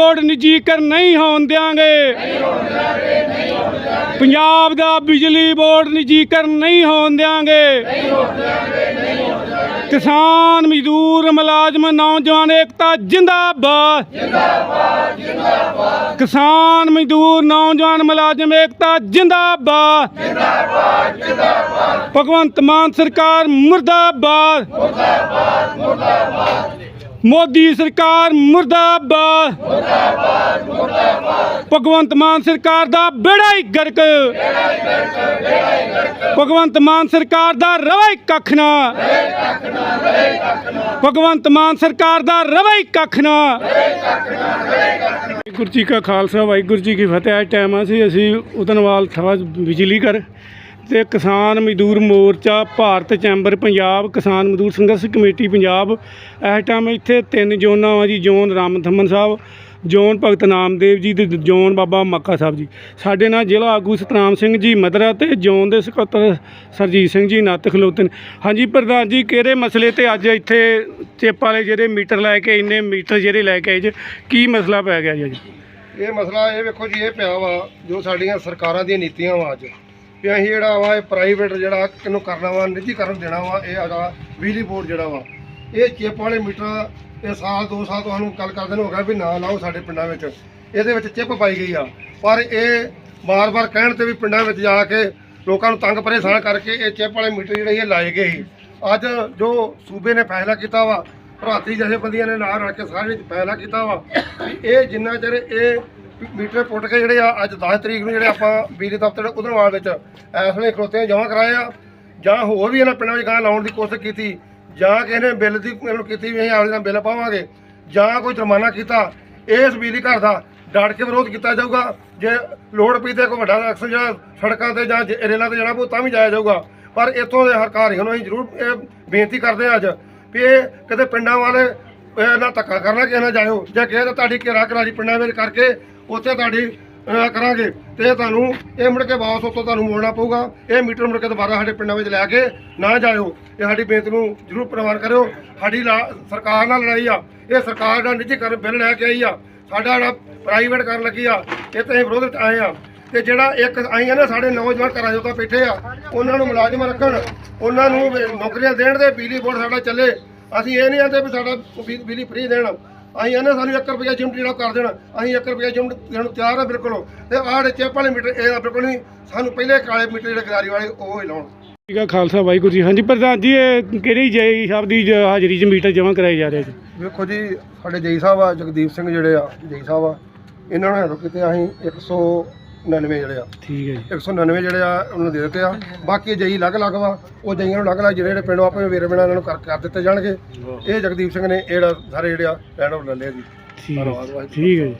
Board ਨਿੱਜੀਕਰਨ ਨਹੀਂ ਹੋਣ ਦਿਆਂਗੇ। ਪੰਜਾਬ ਦਾ ਬਿਜਲੀ ਬੋਰਡ ਨਿੱਜੀਕਰਨ ਨਹੀਂ ਹੋਣ ਦਿਆਂਗੇ। ਕਿਸਾਨ ਮਜ਼ਦੂਰ ਮੁਲਾਜ਼ਮ ਨੌਜਵਾਨ ਏਕਤਾ ਜਿੰਦਾਬਾਦ। ਜਿੰਦਾਬਾਦ ਜਿੰਦਾਬਾਦ ਕਿਸਾਨ ਮਜ਼ਦੂਰ ਨੌਜਵਾਨ ਮੁਲਾਜ਼ਮ ਏਕਤਾ ਜਿੰਦਾਬਾਦ। ਜਿੰਦਾਬਾਦ ਜਿੰਦਾਬਾਦ ਭਗਵੰਤ ਮਾਨ ਸਰਕਾਰ ਮੁਰਦਾਬਾਦ ਮੁਰਦਾਬਾਦ ਮੁਰਦਾਬਾਦ। ਮੋਦੀ ਸਰਕਾਰ ਮੁਰਦਾਬਾਦ। ਮੁਰਦਾਬਾਦ ਮੁਰਦਾਬਾਦ ਭਗਵੰਤ ਮਾਨ ਸਰਕਾਰ ਦਾ ਬੇੜਾ ਹੀ ਗਰਕ। ਬੇੜਾ ਹੀ ਗਰਕ ਬੇੜਾ ਹੀ ਗਰਕ ਭਗਵੰਤ ਮਾਨ ਸਰਕਾਰ ਦਾ ਰਵਾ ਹੀ ਕੱਖ ਨਾ। ਭਗਵੰਤ ਮਾਨ ਸਰਕਾਰ ਦਾ ਰਵਾ ਹੀ ਕੱਖ ਨਾ। ਵਾਹਿਗੁਰੂ ਜੀ ਕਾ ਖਾਲਸਾ, ਵਾਹਿਗੁਰੂ ਜੀ ਕੀ ਫਤਿਹ। ਟਾਈਮ ਆ ਸੀ, ਅਸੀਂ ਉਦਨਵਾਲ ਥਵਾ ਬਿਜਲੀ ਘਰ। ਤੇ ਕਿਸਾਨ ਮਜ਼ਦੂਰ ਮੋਰਚਾ ਭਾਰਤ ਚੈਂਬਰ ਪੰਜਾਬ ਕਿਸਾਨ ਮਜ਼ਦੂਰ ਸੰਘਰਸ਼ ਕਮੇਟੀ ਪੰਜਾਬ ਇਸ ਟਾਈਮ ਇੱਥੇ ਤਿੰਨ ਜ਼ੋਨਾਂ ਆ ਜੀ, ਜ਼ੋਨ ਰਾਮਥਮਨ ਸਾਹਿਬ, ਜ਼ੋਨ ਭਗਤ ਨਾਮਦੇਵ ਜੀ ਤੇ ਜ਼ੋਨ ਬਾਬਾ ਮੱਕਾ ਸਾਹਿਬ ਜੀ। ਸਾਡੇ ਨਾਲ ਜ਼ਿਲ੍ਹਾ ਆਗੂ ਸਤਨਾਮ ਸਿੰਘ ਜੀ ਮਦਰਾ ਤੇ ਜ਼ੋਨ ਦੇ ਸਕੱਤਰ ਸਰਜੀਤ ਸਿੰਘ ਜੀ ਨੱਤ ਖਲੋਤੇ ਨੇ ਹਾਂਜੀ ਪ੍ਰਧਾਨ ਜੀ, ਕਿਹੜੇ ਮਸਲੇ ਤੇ ਅੱਜ ਇੱਥੇ ਚਿੱਪ ਵਾਲੇ ਜਿਹੜੇ ਮੀਟਰ ਲੈ ਕੇ ਇੰਨੇ ਮੀਟਰ ਜਿਹੜੇ ਲੈ ਕੇ ਆਏ ਜੀ, ਕੀ ਮਸਲਾ ਪੈ ਗਿਆ ਜੀ ਅੱਜ? ਇਹ ਮਸਲਾ ਇਹ ਵੇਖੋ ਜੀ, ਇਹ ਪਿਆ ਵਾ ਜੋ ਸਾਡੀਆਂ ਸਰਕਾਰਾਂ ਦੀਆਂ ਨੀਤੀਆਂ ਵਾ ਅੱਜ। ਵੀ ਅਸੀਂ ਜਿਹੜਾ ਵਾ ਇਹ ਪ੍ਰਾਈਵੇਟ ਜਿਹੜਾ ਕਿਨੂੰ ਕਰਨਾ ਵਾ ਨਿੱਜੀਕਰਨ ਦੇਣਾ ਵਾ, ਇਹ ਹੈਗਾ ਬਿਜਲੀ ਬੋਰਡ ਜਿਹੜਾ ਵਾ। ਇਹ ਚਿੱਪ ਵਾਲੇ ਮੀਟਰ ਇਹ ਸਾਲ, ਦੋ ਸਾਲ ਤੁਹਾਨੂੰ ਗੱਲ ਕਰਦੇ ਨੂੰ, ਹੋ ਗਿਆ ਵੀ ਨਾ ਲਾਓ ਸਾਡੇ ਪਿੰਡਾਂ ਵਿੱਚ। ਇਹਦੇ ਵਿੱਚ ਚਿੱਪ ਪਾਈ ਗਈ ਆ। ਪਰ ਇਹ ਵਾਰ ਵਾਰ ਕਹਿਣ ਤੇ ਵੀ ਪਿੰਡਾਂ ਵਿੱਚ ਜਾ ਕੇ ਲੋਕਾਂ ਨੂੰ ਤੰਗ ਪਰੇਸ਼ਾਨ ਕਰਕੇ ਇਹ ਚਿੱਪ ਵਾਲੇ ਮੀਟਰ ਜਿਹੜੇ ਇਹ ਲਾਏ ਗਏ ਸੀ। ਅੱਜ ਜੋ ਸੂਬੇ ਨੇ ਫੈਸਲਾ ਕੀਤਾ ਵਾ ਭਰਾਤਰੀ ਜਥੇਬੰਦੀਆਂ ਨੇ ਨਾਲ ਰਲ ਕੇ ਸਾਰੇ ਫੈਸਲਾ ਕੀਤਾ ਵਾ, ਵੀ ਇਹ ਜਿੰਨਾ ਚਿਰ ਇਹ ਮੀਟਰ ਪੁੱਟ ਕੇ ਜਿਹੜੇ ਆ ਅੱਜ 10 ਤਰੀਕ ਨੂੰ ਜਿਹੜੇ ਆਪਾਂ ਬਿਜਲੀ ਦਫ਼ਤਰ ਉਧਰਵਾਲ ਵਿੱਚ ਇਸ ਵੇਲੇ ਖਲੋਤੇ ਜਮ੍ਹਾਂ ਕਰਾਏ ਆ, ਜਾਂ ਹੋਰ ਵੀ ਇਹਨਾਂ ਪਿੰਡਾਂ ਵਿੱਚ ਗਾਂ ਲਾਉਣ ਦੀ ਕੋਸ਼ਿਸ਼ ਕੀਤੀ, ਜਾਂ ਕਿਸੇ ਨੇ ਬਿੱਲ ਦੀ ਇਹਨੂੰ ਕੀਤੀ ਵੀ ਅਸੀਂ ਆਪਦੇ ਨਾਲ ਬਿੱਲ ਪਾਵਾਂਗੇ, ਜਾਂ ਕੋਈ ਜੁਰਮਾਨਾ ਕੀਤਾ, ਇਸ ਬਿਜਲੀ ਘਰ ਦਾ ਡਟ ਕੇ ਵਿਰੋਧ ਕੀਤਾ ਜਾਊਗਾ, ਜੇ ਲੋੜ ਪਈ ਤੇ ਕੋਈ ਵੱਡਾ ਐਕਸ਼ਨ ਜਾਂ ਸੜਕਾਂ ਤੇ ਜਾਂ ਜ- ਰੇਲਾਂ ਤੇ ਜਾਣਾ ਪਊ ਤਾਂ ਵੀ ਜਾਇਆ ਜਾਊਗਾ, ਪਰ ਇੱਥੋਂ ਦੇ ਹਰਕਾਰੀਆਂ ਨੂੰ ਅਸੀਂ ਜ਼ਰੂਰ ਇਹ ਬੇਨਤੀ ਕਰਦੇ ਹਾਂ ਅੱਜ ਵੀ ਇਹ ਕਿਤੇ ਪਿੰਡਾਂ ਵਾਲੇ ਇਹ ਨਾ ਧੱਕਾ ਕਰਨਾ ਕਿਸੇ ਨਾਲ ਜਾਇਓ। ਜੇ ਕਿਸੇ ਦਾ ਤੁਹਾਡੀ ਘੇਰਾ ਕਰਾਰੀ ਪਿੰਡਾਂ ਵਿੱਚ ਕਰਕੇ ਉੱਥੇ ਤੁਹਾਡੀ ਅਹ, ਕਰਾਂਗੇ। ਤੇ ਤੁਹਾਨੂੰ ਇਹ ਮੁੜ ਕੇ ਵਾਪਸ ਉੱਥੋਂ ਤੁਹਾਨੂੰ ਮੋੜਨਾ ਪਊਗਾ। ਇਹ ਮੀਟਰ ਮੁੜ ਕੇ ਦੁਬਾਰਾ ਸਾਡੇ ਪਿੰਡਾਂ ਵਿੱਚ ਲੈ ਕੇ ਨਾ ਜਾਇਓ। ਇਹ ਸਾਡੀ ਬੇਨਤੀ ਨੂੰ ਜ਼ਰੂਰ ਪ੍ਰਵਾਨ ਕਰਿਓ। ਸਾਡੀ ਲਾ- ਸਰਕਾਰ ਨਾਲ ਲੜਾਈ ਆ। ਇਹ ਸਰਕਾਰ ਦਾ ਨਿੱਜੀਕਰਨ ਬਿੱਲ ਲੈ ਕੇ ਆਈ ਆ। ਸਾਡਾ ਜਿਹੜਾ ਪ੍ਰਾਈਵੇਟ ਕਰਨ ਲੱਗੀ ਆ ਇਹ ਤੇ ਅਸੀਂ ਵਿਰੋਧ ਵਿੱਚ ਆਏ ਆ। ਤੇ ਜਿਹੜਾ ਇੱਕ ਆਈਆਂ ਨਾ ਸਾਡੇ ਨੌਜਵਾਨ ਘਰਾਂ ਚੋਂ ਤਾਂ ਬੈਠੇ ਆ ਉਹਨਾਂ ਨੂੰ ਮੁਲਾਜ਼ਮ ਰੱਖਣ ਉਹਨਾਂ ਨੂੰ ਨੌਕਰੀਆਂ ਦੇਣ ਦੇ ਬਿਜਲੀ ਬੋਰਡ ਸਾਡਾ ਚੱਲੇ। ਅਸੀਂ ਇਹ ਨਹੀਂ ਆਂਦੇ ਵੀ ਸਾਡਾ ਬਿ- ਬਿਜਲੀ ਫ੍ਰੀ ਦੇਣ। ਅਸੀਂ ਇਹਨੇ ਸਾਨੂੰ 1 ਰੁਪਿਆ ਯੂਨਿਟ ਜਿਹੜਾ ਕਰ ਦੇਣਾ। ਅਸੀਂ 1 ਰੁਪਿਆ ਯੂਨਿਟ ਦੇਣ ਨੂੰ ਤਿਆਰ ਆ ਬਿਲਕੁਲ। ਤੇ ਆਹ ਜਿਹੜੇ ਚਿੱਪ ਵਾਲੇ ਮੀਟਰ ਇਹ ਤਾਂ ਬਿਲਕੁਲ ਨਹੀਂ ਸਾਨੂੰ ਪਹਿਲੇ ਕਾਲੇ ਮੀਟਰ ਜਿਹੜੇ ਗਰਾਰੀ ਵਾਲੇ ਉਹ ਹੀ ਲਾਉਣ। ਠੀਕ ਆ ਖਾਲਸਾ ਵਾਹਿਗੁਰੂ ਜੀ। ਹਾਂਜੀ ਪ੍ਰਧਾਨ ਜੀ ਇਹ ਕਿਹੜੀ ਜੈ ਸਾਹਿਬ ਦੀ ਜ- ਹਾਜ਼ਰੀ 'ਚ ਮੀਟਰ ਜਮ੍ਹਾਂ ਕਰਾਏ ਜਾ ਰਹੇ ਜੀ ਵੇਖੋ ਜੀ ਸਾਡੇ ਜਈ ਸਾਹਿਬ ਆ ਜਗਦੀਪ ਸਿੰਘ ਜਿਹੜੇ ਆ ਜਈ ਸਾਹਿਬ ਆ ਇਹਨਾਂ ਨੇ ਕਿਤੇ ਅਸੀਂ 199 ਜਿਹੜੇ ਆ। ਠੀਕ ਹੈ ਜੀ। 199 ਜਿਹੜੇ ਆ ਉਹਨਾਂ ਨੂੰ ਦੇ ਦਿੱਤੇ ਆ। ਬਾਕੀ ਜਈ ਅਲੱਗ ਅਲੱਗ ਵਾ ਉਹ ਜਈਆਂ ਨੂੰ ਅਲੱਗ ਅਲੱਗ ਜਿਹੜੇ ਜਿਹੜੇ ਪਿੰਡੋਂ ਆਪਣੇ ਵੀਰ ਬਿਨਾਂ ਇਹਨਾਂ ਨੂੰ ਕਰ ਕਰ ਦਿੱਤੇ ਜਾਣਗੇ। ਇਹ ਜਗਦੀਪ ਸਿੰਘ ਨੇ ਇਹ ਜਿਹੜਾ ਸਾਰੇ ਜਿਹੜੇ ਆ ਆਊਟ ਲੈ ਲਿਆ ਜੀ। ਠੀਕ ਹੈ ਵਾਹਿਗੁਰੂ। ਠੀਕ ਹੈ ਜੀ।